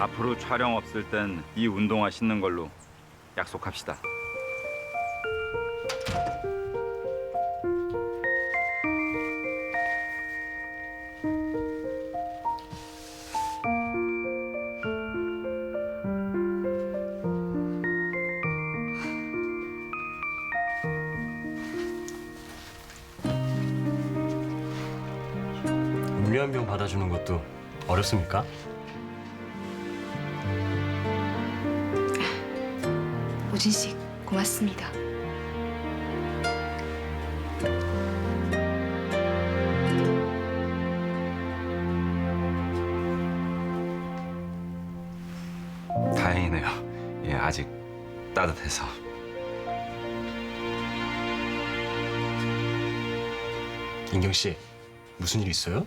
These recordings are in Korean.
앞으로 촬영 없을 땐 이 운동화 신는 걸로 약속합시다. 음료 한 병 받아주는 것도 어렵습니까? 오진 씨 고맙습니다. 다행이네요. 예, 아직 따뜻해서. 인경 씨 무슨 일 있어요?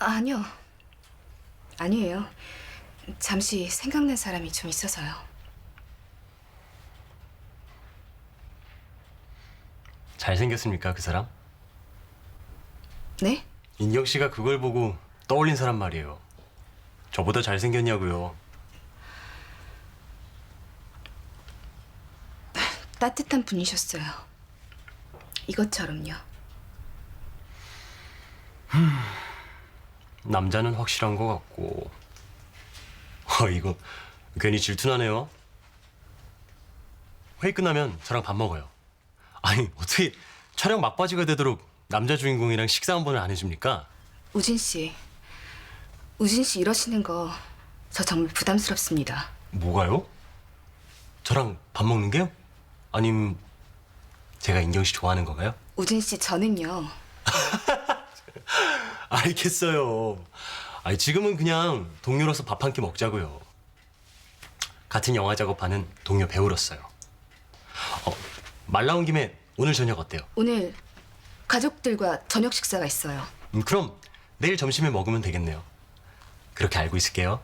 아니요. 아니에요. 잠시 생각난 사람이 좀 있어서요. 잘생겼습니까 그 사람? 네? 인경 씨가 그걸 보고 떠올린 사람 말이에요. 저보다 잘생겼냐고요. 따뜻한 분이셨어요. 이것처럼요. 남자는 확실한 것 같고. 어 이거 괜히 질투나네요. 회의 끝나면 저랑 밥 먹어요. 아니 어떻게 촬영 막바지가 되도록 남자 주인공이랑 식사 한 번을 안 해줍니까? 우진 씨. 우진 씨 이러시는 거 저 정말 부담스럽습니다. 뭐가요? 저랑 밥 먹는 게요? 아님 제가 인경 씨 좋아하는 건가요? 우진 씨 저는요. 알겠어요. 아니 지금은 그냥 동료로서 밥 한 끼 먹자고요. 같은 영화 작업하는 동료 배우로서요. 어, 말 나온 김에 오늘 저녁 어때요? 오늘 가족들과 저녁 식사가 있어요. 음, 그럼 내일 점심에 먹으면 되겠네요. 그렇게 알고 있을게요.